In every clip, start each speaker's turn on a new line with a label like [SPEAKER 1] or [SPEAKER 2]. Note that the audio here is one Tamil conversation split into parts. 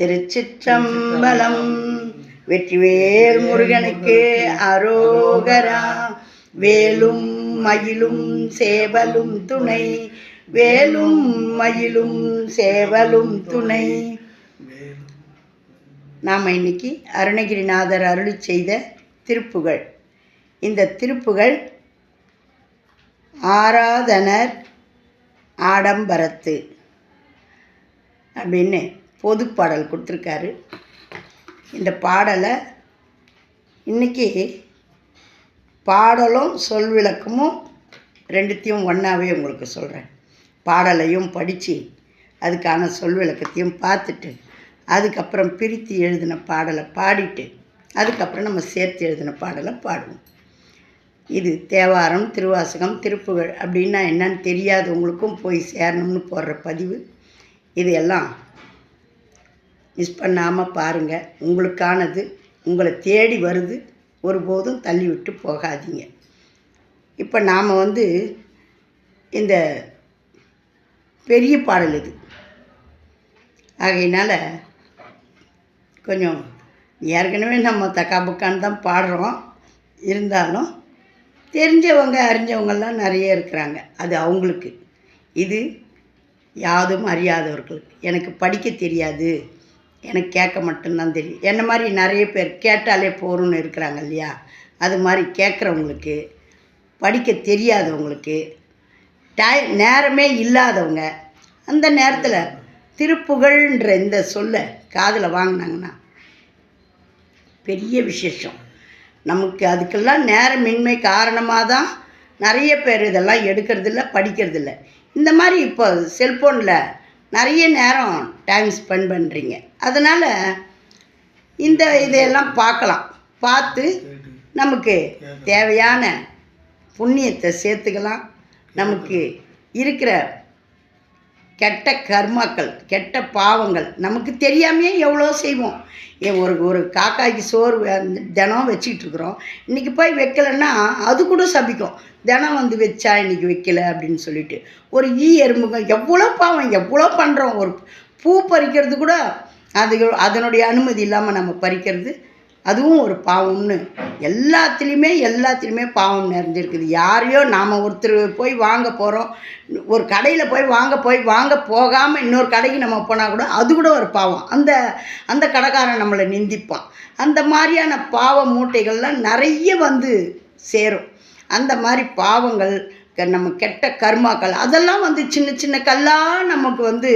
[SPEAKER 1] திருச்சிற்றம்பலம். வெற்றிவேல் முருகனுக்கு அரோகரா. வேலும் மயிலும் சேவலும் துணை. வேலும் மயிலும் சேவலும் துணை. நாம் இன்னைக்கு அருணகிரிநாதர் அருளி செய்த திருப்புகள். இந்த திருப்புகள் ஆராதனர் ஆடம்பரத்து அப்படின்னு பொது பாடல் கொடுத்துருக்காரு. இந்த பாடலை இன்னைக்கு பாடலும் சொல் விளக்கமும் ரெண்டுத்தையும் ஒன்றாவே உங்களுக்கு சொல்கிறேன் பாடலையும் படித்து அதுக்கான சொல் விளக்கத்தையும் பார்த்துட்டு அதுக்கப்புறம் பிரித்து எழுதின பாடலை பாடிட்டு அதுக்கப்புறம் நம்ம சேர்த்து எழுதின பாடலை பாடுவோம். இது தேவாரம் திருவாசகம் திருப்புகழ் அப்படின்னா என்னன்னு தெரியாதவங்களுக்கும் போய் சேரணும்னு போடுற பதிவு. இது எல்லாம் மிஸ் பண்ணாமல் பாருங்கள் உங்களுக்கானது உங்களை தேடி வருது. ஒருபோதும் தள்ளி விட்டு போகாதீங்க. இப்போ நாம் வந்து இந்த பெரிய பாடல் இது. ஆகையினால் கொஞ்சம் ஏற்கனவே நம்ம தக்கா புக்கான்னு தான் பாடுறோம். இருந்தாலும் தெரிஞ்சவங்க அறிஞ்சவங்கெல்லாம் நிறைய இருக்கிறாங்க. அது அவங்களுக்கு. இது யாதும் அறியாதவர்களுக்கு. எனக்கு படிக்க தெரியாது. எனக்கு கேட்க மட்டும்தான் தெரியும். என்ன மாதிரி நிறைய பேர் கேட்டாலே போகிறோன்னு இருக்கிறாங்க இல்லையா? அது மாதிரி கேட்குறவங்களுக்கு படிக்க தெரியாதவங்களுக்கு டை நேரமே இல்லாதவங்க அந்த நேரத்தில் திருப்புகழ்ன்ற இந்த சொல்லை காதில் வாங்கினாங்கன்னா பெரிய விசேஷம். நமக்கு அதுக்கெல்லாம் நேரமின்மை காரணமாக தான் நிறைய பேர் இதெல்லாம் எடுக்கிறதில்ல படிக்கிறதில்ல. இந்த மாதிரி இப்போ செல்ஃபோனில் நிறைய நேரம் டைம் ஸ்பெண்ட் பண்ணுறீங்க அதனால் இந்த இதையெல்லாம் பார்க்கலாம். பார்த்து நமக்கு தேவையான புண்ணியத்தை சேர்த்துக்கலாம். நமக்கு இருக்கிற கெட்ட கர்மாக்கள் கெட்ட பாவங்கள் நமக்கு தெரியாமையே எவ்வளோ செய்வோம். ஒரு ஒரு காக்காய்க்கு சோறு தினம் வச்சுக்கிட்டு இருக்கிறோம். இன்றைக்கி போய் வைக்கலைன்னா அது கூட சபிக்கும். தினம் வந்து வச்சா இன்றைக்கி வைக்கல அப்படின்னு சொல்லிட்டு. ஒரு ஈ எறும்புங்க எவ்வளோ பாவம் எவ்வளோ பண்ணுறோம் ஒரு பூ பறிக்கிறது கூட அது அதனுடைய அனுமதி இல்லாமல் நம்ம பறிக்கிறது. அதுவும் ஒரு பாவம்னு. எல்லாத்துலேயுமே எல்லாத்துலேயுமே பாவம் நிறைஞ்சிருக்குது. யாரையோ நாம் ஒருத்தர் போய் வாங்க போகிறோம் ஒரு கடையில் போய் வாங்க போய் வாங்க போகாமல் இன்னொரு கடைக்கு நம்ம போனால் கூட அது கூட ஒரு பாவம். அந்த அந்த கடைக்காரன் நம்மளை நிந்திப்பான். அந்த மாதிரியான பாவ மூட்டைகள்லாம் நிறைய வந்து சேரும். அந்த மாதிரி பாவங்கள் நம்ம கெட்ட கர்மாக்கள் அதெல்லாம் வந்து சின்ன சின்ன கல்லாக நமக்கு வந்து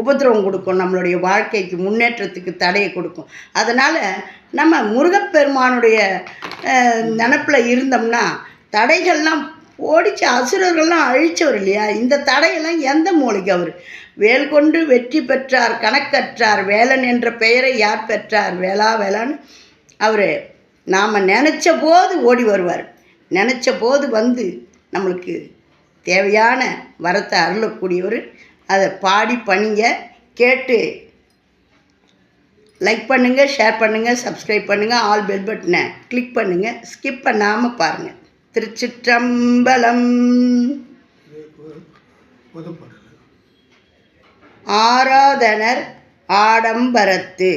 [SPEAKER 1] உபதிரவம் கொடுக்கும். நம்மளுடைய வாழ்க்கைக்கு முன்னேற்றத்துக்கு தடையை கொடுக்கும். அதனால் நம்ம முருகப்பெருமானுடைய நினப்பில் இருந்தோம்னா தடைகள்லாம் ஓடிச்சு அசுரர்கள்லாம் அழித்தவர் இல்லையா? இந்த தடையெல்லாம் எந்த மூலிகை அவர்? வேல் கொண்டு வெற்றி பெற்றார் கணக்கற்றார் வேலன் என்ற பெயரை யார் பெற்றார்? வேளா வேளான்னு அவர் நாம் நினச்ச போது ஓடி வருவார். நினச்ச போது வந்து நம்மளுக்கு தேவையான வரத்தை அருளக்கூடியவர். அதை பாடி பணிங்க கேட்டு லைக் பண்ணுங்கள் ஷேர் பண்ணுங்கள் சப்ஸ்கிரைப் பண்ணுங்கள் ஆல் பெல் பட்டனை கிளிக் பண்ணுங்கள் ஸ்கிப் பண்ணாமல் பாருங்கள் திருச்சிற்றம்பலம். ஆராதனர் ஆடம்பரத்து.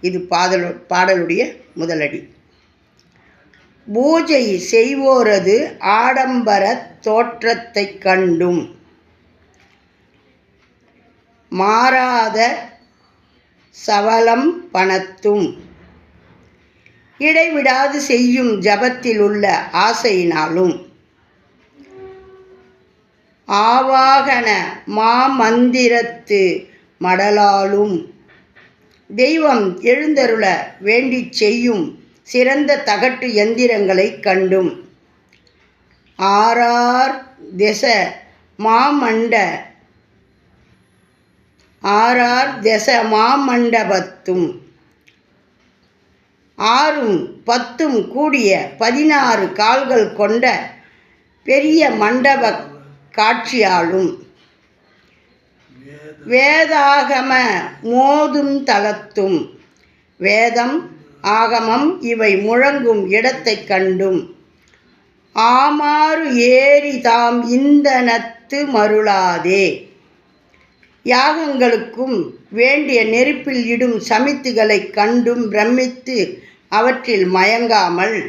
[SPEAKER 1] இது பாடலு பாடலுடைய முதலடி. பூஜை செய்வோரது ஆடம்பர தோற்றத்தைக் கண்டும். மாறாத சவலம் பணத்தும். இடைவிடாது செய்யும் ஜபத்தில் உள்ள ஆசையினாலும். ஆவாகன மாமந்திரத்து மடலாலும். தெய்வம் எழுந்தருள வேண்டிச் செய்யும் சிறந்த தகட்டு எந்திரங்களைக் கண்டும். ஆறார் திச மாமண்ட ஆறார் திச மாமண்டபத்தும் ஆறும் பத்தும் கூடிய பதினாறு கால்கள் கொண்ட பெரிய மண்டப காட்சியாலும் வேதாகம மோதும் தலத்தும் வேதம் ஆகமம் இவை முழங்கும் இடத்தைக் கண்டும். ஆமாறு ஏறி தாம் இந்தனத்து மருளாதே. யாகங்களுக்கும் வேண்டிய நெருப்பில் இடும் சமித்துகளைக் கண்டும் பிரமித்து அவற்றில் மயங்காமல்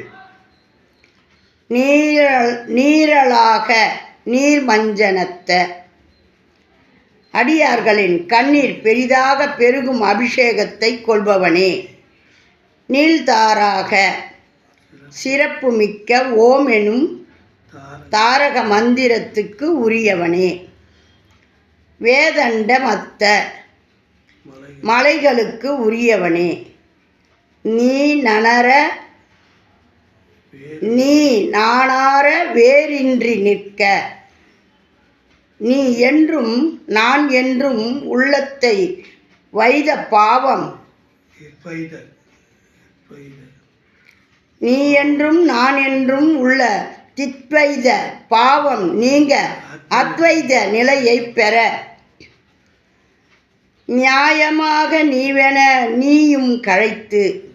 [SPEAKER 1] நீரல் நீரலாக நீர்மஞ்சனத்த அடியார்களின் கண்ணீர் பெரிதாக பெருகும் அபிஷேகத்தை கொள்பவனே. நீள்தாராக சிறப்புமிக்க ஓம் எனும் தாரக மந்திரத்துக்கு உரியவனே. வேதண்டமத்த மலைகளுக்கு உரியவனே. நீ நனர நீ நானார வேரின்றி நிற்க. நீ என்றும் நான் என்றும் உள்ளத்தை வைத பாவம். நீ என்றும் நான் என்றும் உள்ள தித்வைத பாவம் நீங்க அத்வைத நிலையை பெற. நியாயமாக நீவென நீயும் கழைத்து.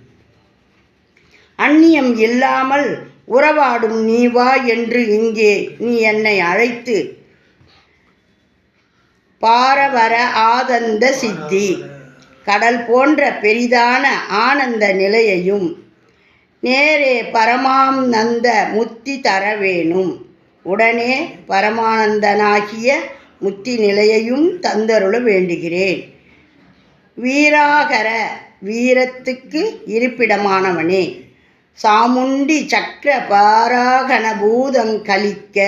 [SPEAKER 1] அந்நியம் இல்லாமல் உறவாடும் நீ வா என்று இங்கே நீ என்னை அழைத்து. பாரவர ஆதந்த சித்தி. கடல் போன்ற பெரிதான ஆனந்த நிலையையும் நேரே பரமாம் நந்த முத்தி தர வேணும். உடனே பரமானந்தனாகிய முத்தி நிலையையும் தந்தருள வேண்டுகிறேன். வீராகர வீரத்துக்கு இருப்பிடமானவனே சாமுண்டி சக்கர பாராகண பூதம் கலிக்க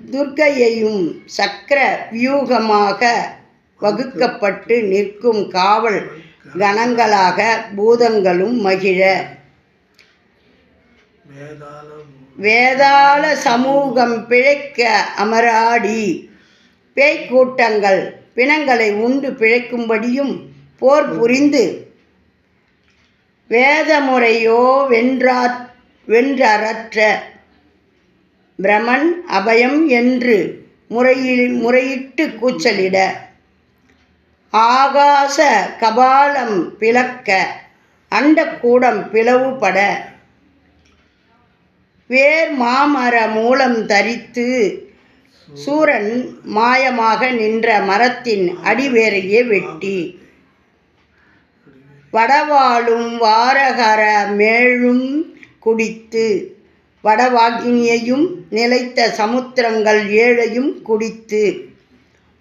[SPEAKER 1] துர்க்கையையும் சக்கர வியூகமாக வகுக்கப்பட்டு நிற்கும் காவல் கணங்களாக பூதங்களும் மகிழ. வேதாள சமூகம் பிழைக்க அமராடி. பேய்க்கூட்டங்கள் பிணங்களை உண்டு பிழைக்கும்படியும் போர் புரிந்து. வேதமுறையோ வென்றா வென்றறற்ற பிரமன் அபயம் என்று முறையில் முறையிட்டு கூச்சலிட. ஆகாச கபாலம் பிளக்க அண்டக்கூடம் பிளவுபட. வேர் மாமர மூலம் தரித்து சூரன் மாயமாக நின்ற மரத்தின் அடிவேரையே வெட்டி. வடவாளும் வாரகர மேழும் குடித்து வடவாகினியையும் நிலைத்த சமுத்திரங்கள் ஏழையும் குடித்து.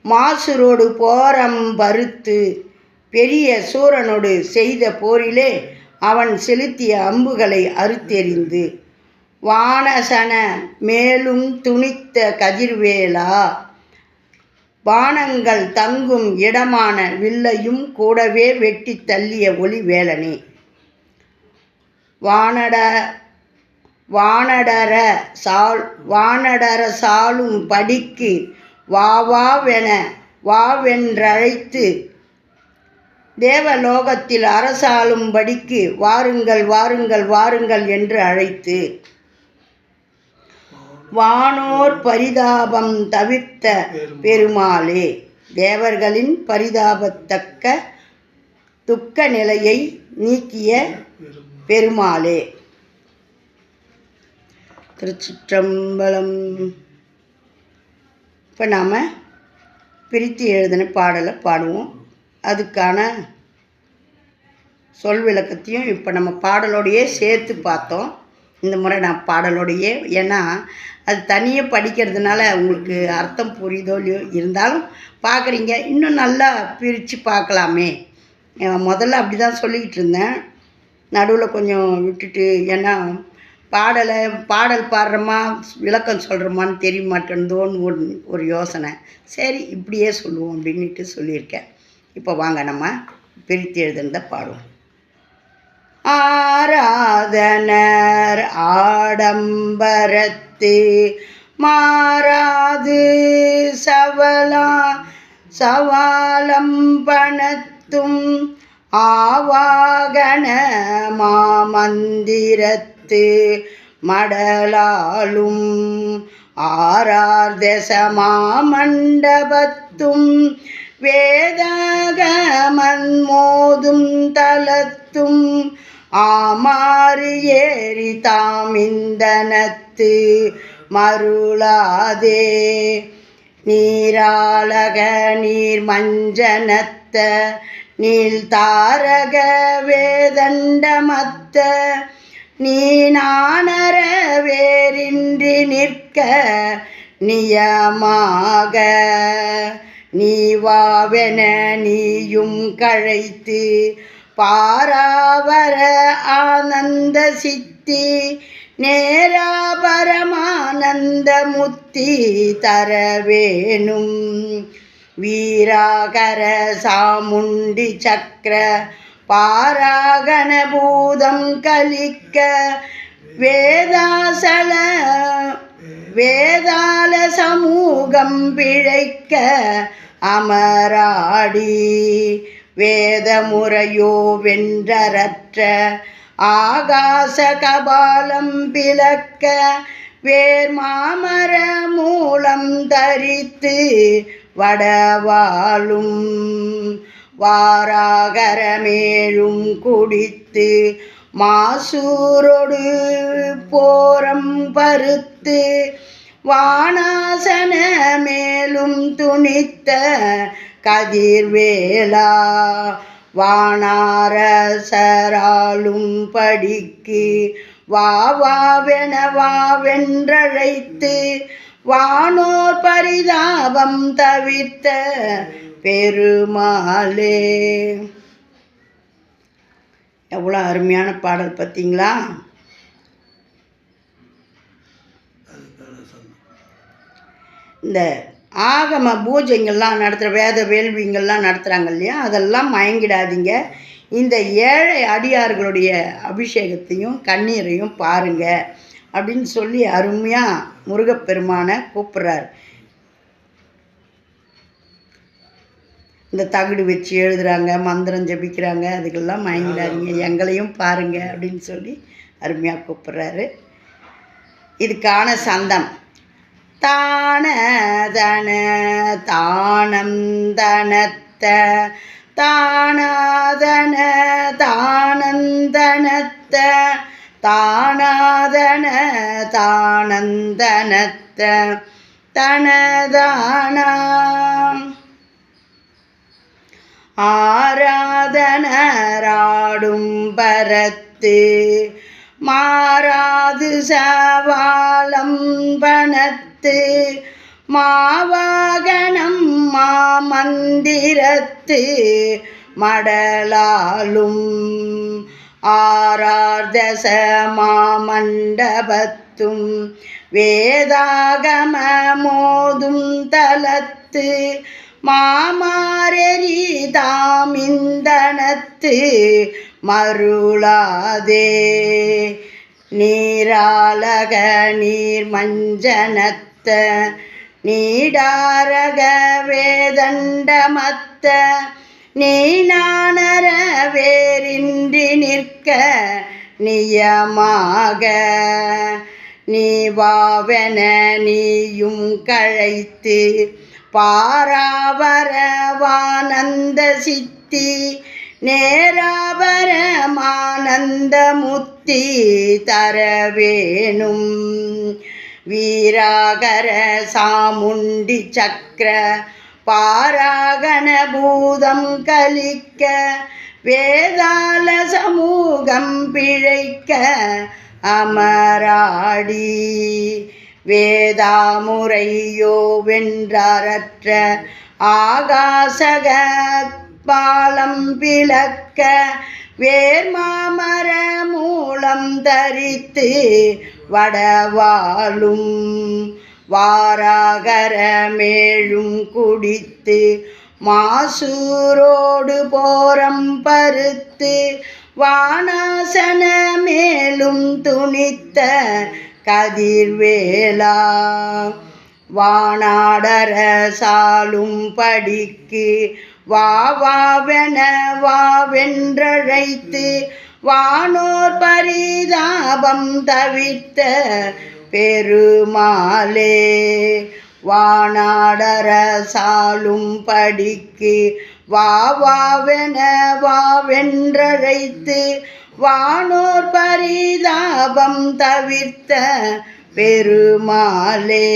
[SPEAKER 1] மாசுரோடு போரம் பருத்து பெரிய சூரனோடு செய்த போரிலே அவன் செலுத்திய அம்புகளை அறுத்தெறிந்து வானசன மேலும் துணித்த கதிர்வேலா? பானங்கள் தங்கும் இடமான வில்லையும் கூடவே வெட்டி தள்ளிய ஒளி வேலனே. வானட வானடர சால் வானடர சாலும் படிக்கு வா வாவென வாவென்றழைத்து தேவலோகத்தில் அரசாளும்படிக்கு வாருங்கள் வாருங்கள் வாருங்கள் என்று அழைத்து. வானோர் பரிதாபம் தவிர்த்த பெருமாளே தேவர்களின் பரிதாபத்தக்க துக்க நிலையை நீக்கிய பெருமாளே. திருச்சிற்றம்பலம் இப்போ நாம் பிரித்து எழுதின பாடலை பாடுவோம். அதுக்கான சொல் விளக்கத்தையும் இப்போ நம்ம பாடலோடையே சேர்த்து பார்த்தோம். இந்த முறை நான் பாடலோடையே ஏன்னா அது தனியாக படிக்கிறதுனால உங்களுக்கு அர்த்தம் புரியுதோ இல்லையோ இருந்தாலும் பார்க்குறீங்க. இன்னும் நல்லா பிரித்து பார்க்கலாமே. முதல்ல அப்படி தான் சொல்லிக்கிட்டு இருந்தேன். நடுவில் கொஞ்சம் விட்டுட்டு ஏன்னா பாடலை பாடல் பாடுறோமா விளக்கம் சொல்கிறோமான்னு தெரிய மாட்டேன்தோன்னு ஒரு ஒரு யோசனை. சரி இப்படியே சொல்லுவோம் அப்படின்ட்டு சொல்லியிருக்கேன். இப்போ வாங்க நம்ம பிரித்து எழுதுனதை பாடுவோம். ஆராதனர் ஆடம்பரத்து மாறாது சவலா சவாலம் பணத்தும் ஆவாகன மாமந்திரத்து மடலாலும் ஆறார் தசமா மண்டபத்தும் வேதகமன் மோதும் தலத்தும் ஆமாறு ஏறி தாம் இந்தனத்து மருளாதே. நீராளக நீர் மஞ்சனத்த நீள் தாரக வேதண்டமத்த நீ நானர வேறின்றி நிற்க நியமாக. நீ வாவென நீயும் கழைத்து பாராவர ஆனந்த சித்தி நேராபரமானந்த முத்தி தர வேணும். வீராகர சாமுண்டி சக்கர பாராகண பூதம் கலிக்க வேதாசல வேதால சமூகம் பிழைக்க அமராடி. வேதமுறையோ வென்றரற்ற ஆகாச கபாலம் பிளக்க வேர் மாமர மூலம் தரித்து வடவாளும். வாராகரமேழும் குடித்து மாசூரொடு போரம் பருத்து வானாசன மேலும் துணித்த கதிர்வேலா வானாரசராலும் படிக்கு வா வாவென்றழைத்து வானோர் பரிதாபம் தவிர்த்த பெருமாளே. எவ்வளோ அருமையான பாடல் பார்த்தீங்களா? இந்த ஆகம பூஜைங்கள்லாம் நடத்துகிற வேத வேள்விங்கள்லாம் நடத்துகிறாங்க இல்லையா? அதெல்லாம் மயங்கிடாதீங்க. இந்த ஏழை அடியார்களுடைய அபிஷேகத்தையும் கண்ணீரையும் பாருங்க அப்படின்னு சொல்லி அருமையாக முருகப்பெருமானை கூப்பிட்றாரு. இந்த தகுடு வச்சு எழுதுறாங்க மந்திரம் ஜபிக்கிறாங்க அதுக்கெல்லாம் மயங்கிடாதீங்க எங்களையும் பாருங்க அப்படின்னு சொல்லி அருமையாக கூப்பிட்றாரு. இதுக்கான சந்தம். தான தன தானம் தனத்த தானாதன தானந்தனத்த தானாதன தானந்தனத்த தனதானா ஆராதனராடும் பரத்து மாறாது சவாலம் பணத்து மாவாகனம் மாமந்திரத்து மடலாலும் ஆரார்தச மாமண்டபத்தும் வேதாகம மோதும் தலத்து மாமாரெறி தாமிந்தனத்து மருளாதே. நீராலக நீர் மஞ்சனத்த நீடாரக வேதண்டமத்த நீ நாணர வேறின்றி நிற்க நியமாக. நீ வாவென நீயும் கழைத்து பாராவரவானந்த சித்தி நேராபரமானந்தமுத்தி தரவேணும். வீராகர சாமுண்டி சக்கர பாராகண பூதம் கலிக்க வேதால சமூகம் பிழைக்க அமராடி. வேதாமுறையோ வென்றாரற்ற ஆகாசக பாலம் பிளக்க வேர்மாமர மூலம் தரித்து வடவாலும் வாராகர மேழும் குடித்து மாசூரோடு போரம் பருத்து வானாசன மேலும் துணித்த கதிர்வேலா. வானாடர சாலும் படிக்கு வா வாவென வாவென்றழைத்து வானோர் பரிதாபம் தவித்த பெருமாளே வானாடரசாலும் படிக்கு வா வாவென வாவென்றழைத்து வானோர் பரிதாபம் தவிர்த்த பெருமாளே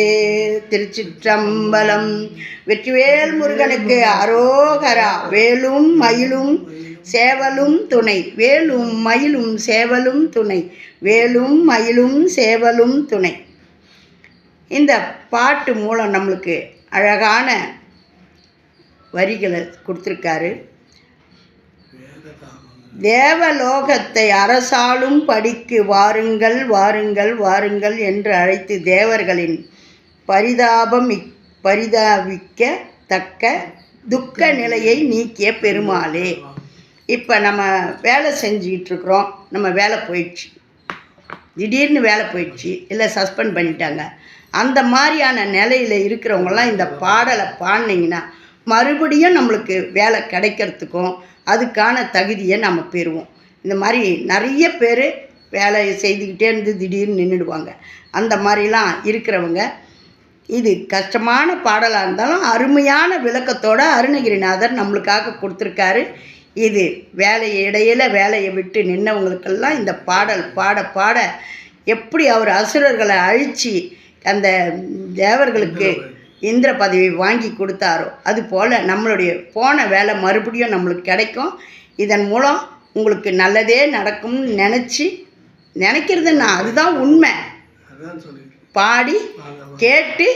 [SPEAKER 1] திருச்சிற்றம்பலம். வெற்றிவேல் முருகனுக்கு அரோகரா வேலும் மயிலும் சேவலும் துணை. வேலும் மயிலும் சேவலும் துணை. வேலும் மயிலும் சேவலும் துணை. இந்த பாட்டு மூலம் நம்மளுக்கு அழகான வரிகளை கொடுத்துருக்காரு. தேவலோகத்தை அரசாளும் படிக்கு வாருங்கள் வாருங்கள் வாருங்கள் என்று அழைத்து தேவர்களின் பரிதாபம் பரிதாபிக்க தக்க துக்க நிலையை நீக்கிய பெருமாளே. இப்போ நம்ம வேலை செஞ்சுக்கிட்டு இருக்கிறோம் நம்ம வேலை போயிடுச்சு. திடீர்னு வேலை போயிடுச்சு. இல்லை சஸ்பெண்ட் பண்ணிட்டாங்க. அந்த மாதிரியான நிலையில் இருக்கிறவங்கலாம் இந்த பாடலை பாடினீங்கன்னா மறுபடியும் நம்மளுக்கு வேலை கிடைக்கிறதுக்கும் அதுக்கான தகுதியை நம்ம பெறுவோம். இந்த மாதிரி நிறைய பேர் வேலையை செய்துக்கிட்டே இருந்து திடீர்னு நின்றுடுவாங்க அந்த மாதிரிலாம் இருக்கிறவங்க இது கஷ்டமான பாடலாக இருந்தாலும் அருமையான விளக்கத்தோடு அருணகிரிநாதர் நம்மளுக்காக கொடுத்துருக்காரு. இது வேலையை இடையில் வேலையை விட்டு நின்னவங்களுக்கெல்லாம் இந்த பாடல் பாட பாட எப்படி அவர் அசுரர்களை அழித்து அந்த தேவர்களுக்கு இந்திர பதவி வாங்கி கொடுத்தாரோ அது போல் நம்மளுடைய போன வேலை மறுபடியும் நம்மளுக்கு கிடைக்கும். இதன் மூலம் உங்களுக்கு நல்லதே நடக்கும்னு நினச்சி நினைக்கிறதுன்னா அதுதான் உண்மை. பாடி கேட்டு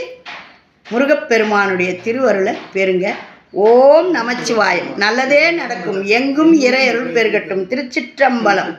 [SPEAKER 1] முருகப்பெருமானுடைய திருவருளை பெறுங்க. ஓம் நமச்சிவாயம். நல்லதே நடக்கும். எங்கும் இறையருள் பெருகட்டும். திருச்சிற்றம்பலம்.